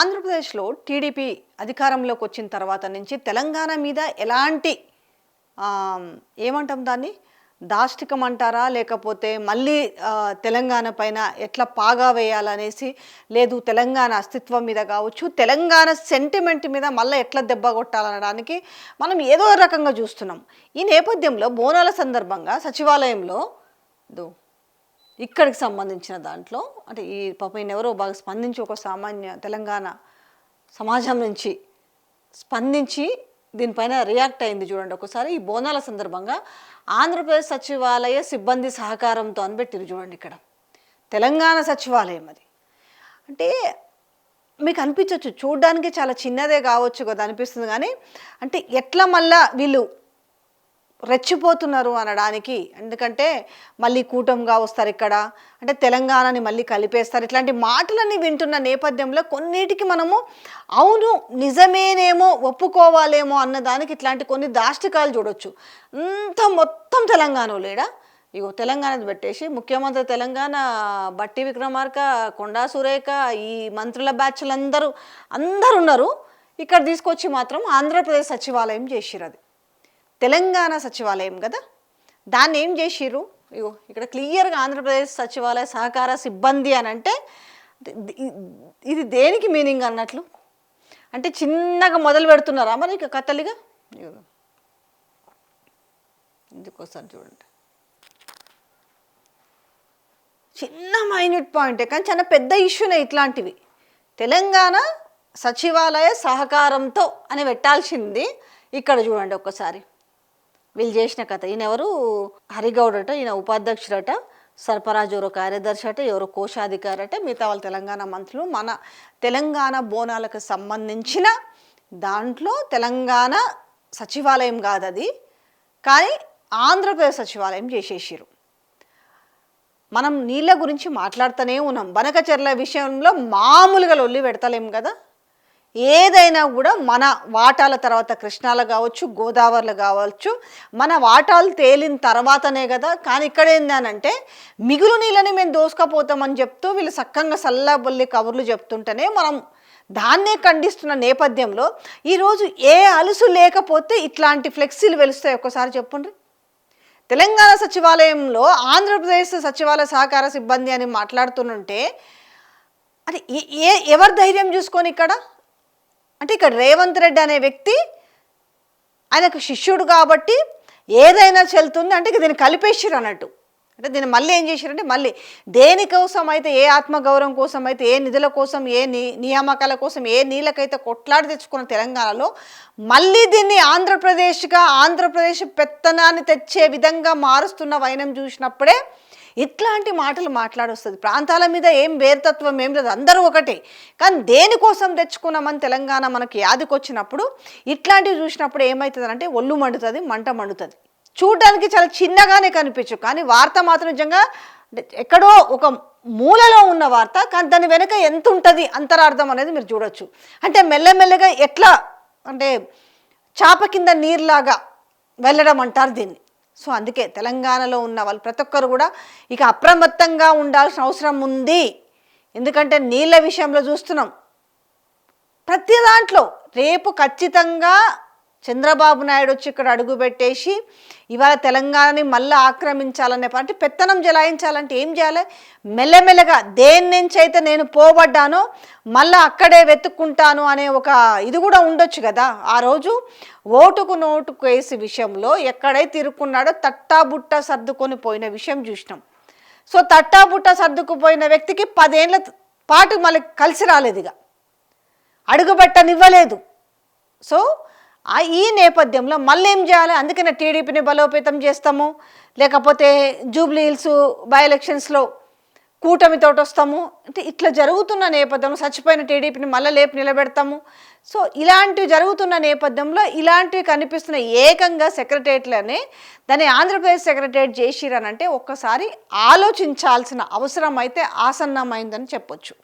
ఆంధ్రప్రదేశ్లో టీడీపీ అధికారంలోకి వచ్చిన తర్వాత నుంచి తెలంగాణ మీద ఎలాంటి ఏమంటాం దాన్ని? దాష్టికం అంటారా? లేకపోతే మళ్ళీ తెలంగాణ పైన ఎట్లా పాగా వేయాలనేసి లేదు తెలంగాణ అస్తిత్వం మీద కావచ్చు తెలంగాణ సెంటిమెంట్ మీద మళ్ళీ ఎట్లా దెబ్బ కొట్టాలనడానికి మనం ఏదో రకంగా చూస్తున్నాం. ఈ నేపథ్యంలో బోనాల సందర్భంగా సచివాలయంలో దో ఇక్కడికి సంబంధించిన దాంట్లో అంటే ఈ పాపం ఎవరో బాగా స్పందించి ఒక సామాన్య తెలంగాణ సమాజం నుంచి స్పందించి దీనిపైన రియాక్ట్ అయింది చూడండి ఒకసారి. ఈ బోనాల సందర్భంగా ఆంధ్రప్రదేశ్ సచివాలయ సిబ్బంది సహకారంతో అని పెట్టిరు చూడండి ఇక్కడ. తెలంగాణ సచివాలయం అది. అంటే మీకు అనిపించవచ్చు చూడడానికి చాలా చిన్నదే కావచ్చు కదా అనిపిస్తుంది కానీ అంటే ఎట్లా మళ్ళా వీళ్ళు రెచ్చిపోతున్నారు అనడానికి. ఎందుకంటే మళ్ళీ కూటమిగా వస్తారు ఇక్కడ. అంటే తెలంగాణని మళ్ళీ కలిపేస్తారు. ఇట్లాంటి మాటలన్నీ వింటున్న నేపథ్యంలో కొన్నిటికి మనము అవును నిజమేనేమో ఒప్పుకోవాలేమో అన్నదానికి ఇట్లాంటి కొన్ని దాష్టికాలు చూడొచ్చు. అంత మొత్తం తెలంగాణ లేడా? ఇగో తెలంగాణది పెట్టేసి ముఖ్యమంత్రి తెలంగాణ బట్టి విక్రమార్క కొండా సురేఖ ఈ మంత్రుల బ్యాచ్లు అందరూ అందరు ఉన్నారు ఇక్కడ తీసుకొచ్చి మాత్రం ఆంధ్రప్రదేశ్ సచివాలయం చేసిరది. అది తెలంగాణ సచివాలయం కదా? దాన్ని ఏం చేసిర్రు? ఇగో ఇక్కడ క్లియర్గా ఆంధ్రప్రదేశ్ సచివాలయ సహకార సిబ్బంది అని అంటే ఇది- దేనికి మీనింగ్ అన్నట్లు? అంటే చిన్నగా మొదలు పెడుతున్నారా మరి ఇక కథలిగా? ఇందుకోసారి చూడండి. చిన్న మైన్యూట్ పాయింటే కానీ చాలా పెద్ద ఇష్యూనే ఇట్లాంటివి. తెలంగాణ సచివాలయ సహకారంతో అని పెట్టాల్సింది ఇక్కడ చూడండి ఒక్కసారి. వీళ్ళు చేసిన కథ. ఈయన ఎవరు? హరిగౌడ్ అట ఈయన ఉపాధ్యక్షుడట సర్పరాజు ఎవరో కార్యదర్శి అట ఎవరో కోశాధికారి అట మిగతా వాళ్ళు తెలంగాణ మంత్రులు. మన తెలంగాణ బోనాలకు సంబంధించిన దాంట్లో తెలంగాణ సచివాలయం కాదు అది కానీ ఆంధ్రప్రదేశ్ సచివాలయం చేసేసారు మనం నీళ్ళ గురించి మాట్లాడుతూనే ఉన్నాం. బనకచెర్ల విషయంలో మామూలుగా లొల్లి పెడతలేం కదా? ఏదైనా కూడా మన వాటాల తర్వాత కృష్ణాలు కావచ్చు గోదావరిలు కావచ్చు మన వాటాలు తేలిన తర్వాతనే కదా. కానీ ఇక్కడ ఏందనంటే మిగులు నీళ్ళని మేము దోసుకపోతామని చెప్తూ వీళ్ళు సక్కంగా సల్లాబల్లి కబుర్లు చెప్తుంటేనే మనం దాన్నే ఖండిస్తున్న నేపథ్యంలో ఈరోజు ఏ అలుసు లేకపోతే ఇట్లాంటి ఫ్లెక్సీలు వెలుస్తాయి ఒక్కసారి చెప్పండి తెలంగాణ సచివాలయంలో ఆంధ్రప్రదేశ్ సచివాలయ సహకార సిబ్బంది అని మాట్లాడుతుంటే అది ఏ- ఏ ఎవరి ధైర్యం చూసుకొని ఇక్కడ? అంటే ఇక్కడ రేవంత్ రెడ్డి అనే వ్యక్తి ఆయనకు శిష్యుడు కాబట్టి ఏదైనా చెల్తుంది అంటే ఇక దీన్ని కలిపేసిరు అన్నట్టు అంటే దీన్ని మళ్ళీ ఏం చేశారంటే మళ్ళీ దేనికోసం అయితే ఏ ఆత్మగౌరవం కోసం అయితే ఏ నిధుల కోసం ఏ నీ నియామకాల కోసం ఏ నీళ్ళకైతే కొట్లాడి తెచ్చుకున్న తెలంగాణలో మళ్ళీ దీన్ని ఆంధ్రప్రదేశ్గా ఆంధ్రప్రదేశ్ పెత్తనాన్ని తెచ్చే విధంగా మారుస్తున్న వైనం చూసినప్పుడే ఇట్లాంటి మాటలు మాట్లాడొస్తుంది. ప్రాంతాల మీద ఏం వేరుతత్వం ఏం లేదు అందరూ ఒకటే. కానీ దేనికోసం తెచ్చుకున్నామని తెలంగాణ మనకి యాదికొచ్చినప్పుడు ఇట్లాంటివి చూసినప్పుడు ఏమవుతుంది అంటే ఒళ్ళు మండుతుంది మంట మండుతుంది. చూడడానికి చాలా చిన్నగానే కనిపించు. కానీ వార్త మాత్రం నిజంగా ఎక్కడో ఒక మూలలో ఉన్న వార్త కానీ దాని వెనుక ఎంత ఉంటుంది అంతరార్థం అనేది మీరు చూడొచ్చు. అంటే మెల్లమెల్లగా ఎట్లా అంటే చాప కింద నీరులాగా వెళ్ళడం అంటారు దీన్ని. సో అందుకే తెలంగాణలో ఉన్న వాళ్ళు ప్రతి ఒక్కరు కూడా ఇక అప్రమత్తంగా ఉండాల్సిన అవసరం ఉంది. ఎందుకంటే నీళ్ళ విషయంలో చూస్తున్నాం. ప్రతి దాంట్లో రేపు ఖచ్చితంగా చంద్రబాబు నాయుడు వచ్చి ఇక్కడ అడుగు పెట్టేసి ఇవాళ తెలంగాణని మళ్ళీ ఆక్రమించాలనే ప- అంటే పెత్తనం జలాయించాలంటే ఏం చేయాలి? మెల్లమెల్లగా దేని నుంచి అయితే నేను పోబడ్డానో మళ్ళీ అక్కడే వెతుక్కుంటాను అనే ఒక ఇది కూడా ఉండొచ్చు కదా. ఆ రోజు ఓటుకు నోటుకు వేసి విషయంలో ఎక్కడైతే ఇరుక్కున్నాడో తట్టాబుట్ట సర్దుకొని పోయిన విషయం చూసినాం. సో తట్టాబుట్ట సర్దుకుపోయిన వ్యక్తికి పదేళ్ళ పాటు మళ్ళీ కలిసి రాలేదు ఇక అడుగుపెట్టనివ్వలేదు సో ఈ నేపథ్యంలో మళ్ళీ ఏం చేయాలి? అందుకనే టీడీపీని బలోపేతం చేస్తాము. లేకపోతే జూబ్లీ హిల్స్ బై ఎలక్షన్స్లో కూటమితోటి వస్తాము అంటే ఇట్లా జరుగుతున్న నేపథ్యంలో చచ్చిపోయిన టీడీపీని మళ్ళీ లేపు నిలబెడతాము. సో ఇలాంటివి జరుగుతున్న నేపథ్యంలో ఇలాంటివి కనిపిస్తున్న ఏకంగా సెక్రటరియట్లనే దాన్ని ఆంధ్రప్రదేశ్ సెక్రటరియట్ చేసిరనంటే ఒక్కసారి ఆలోచించాల్సిన అవసరం అయితే ఆసన్నమైందని చెప్పొచ్చు.